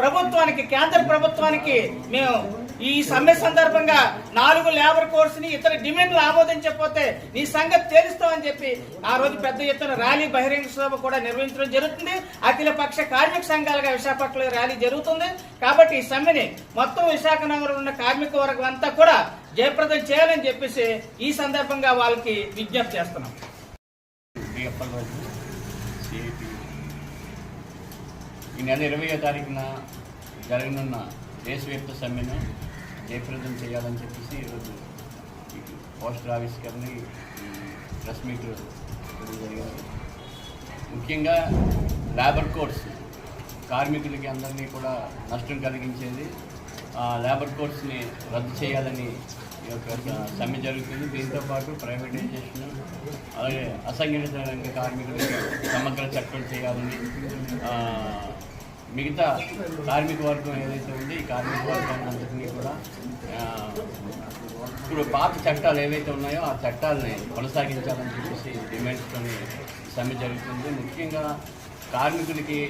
ప్రభుత్వానికి కేంద్ర ప్రభుత్వానికి మేము ఈ సమ్మె సందర్భంగా నాలుగు లేబర్ కోర్స్ని ఇతర డిమాండ్లు ఆమోదించకపోతే నీ సంగతి తేలుస్తామని చెప్పి ఆ రోజు పెద్ద ఎత్తున ర్యాలీ బహిరంగ సభ కూడా నిర్వహించడం జరుగుతుంది. అఖిల పక్ష కార్మిక సంఘాలుగా విశాఖపట్నంలో ర్యాలీ జరుగుతుంది. కాబట్టి ఈ సమ్మెని మొత్తం విశాఖ నగరంలో ఉన్న కార్మిక వర్గం అంతా కూడా జయప్రదం చేయాలని చెప్పేసి ఈ సందర్భంగా వాళ్ళకి విజ్ఞప్తి చేస్తున్నాం. ఈ నెల ఇరవయో తారీఖున జరగనున్న దేశవ్యాప్త సమ్మెను జయప్రదం చేయాలని చెప్పేసి ఈరోజు ఈ పోస్టర్ ఆవిష్కరణ ఈ ప్రెస్ మీట్ జరిగింది. ముఖ్యంగా లేబర్ కోడ్స్ కార్మికులకి అందరినీ కూడా నష్టం కలిగించేది ఆ లేబర్ కోడ్స్ని రద్దు చేయాలని ఈ యొక్క సమ్మె జరుగుతుంది. దీంతో పాటు ప్రైవేటైజేషన్ అలాగే అసంఘటిత రంగ కార్మికులకి సమగ్ర చట్టం చేయాలని మిగతా కార్మిక వర్గం ఏదైతే ఉంది ఈ కార్మిక వర్గాన్ని అందరినీ కూడా ఇప్పుడు పాత చట్టాలు ఏవైతే ఉన్నాయో ఆ చట్టాలని కొనసాగించాలని చెప్పేసి డిమాండ్స్తోని సమ్మె జరుగుతుంది. ముఖ్యంగా కార్మికులకి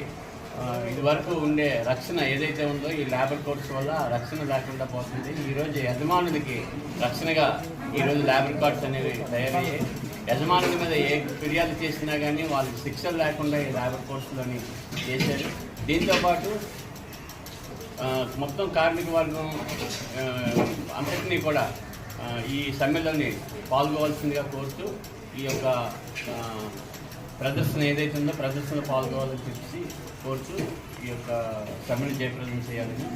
ఇదివరకు ఉండే రక్షణ ఏదైతే ఉందో ఈ లేబర్ కోడ్స్ వల్ల రక్షణ లేకుండా పోతుంది. ఈరోజు యజమానులకి రక్షణగా ఈరోజు లేబర్ కార్డ్స్ అనేవి తయారయ్యాయి. యజమానుల మీద ఏ ఫిర్యాదు చేసినా కానీ వాళ్ళకి శిక్షలు లేకుండా ఈ లేబర్ కోడ్స్లోని చేశారు. దీంతోపాటు మొత్తం కార్మిక వర్గం అంతటినీ కూడా ఈ సమ్మెలోని పాల్గొవలసిందిగా కోరుతూ ఈ యొక్క ప్రదర్శన ఏదైతే ఉందో ప్రదర్శనలో పాల్గొవాలని చెప్పి కోరుతూ ఈ యొక్క సమ్మెను జయప్రదం చేయాలని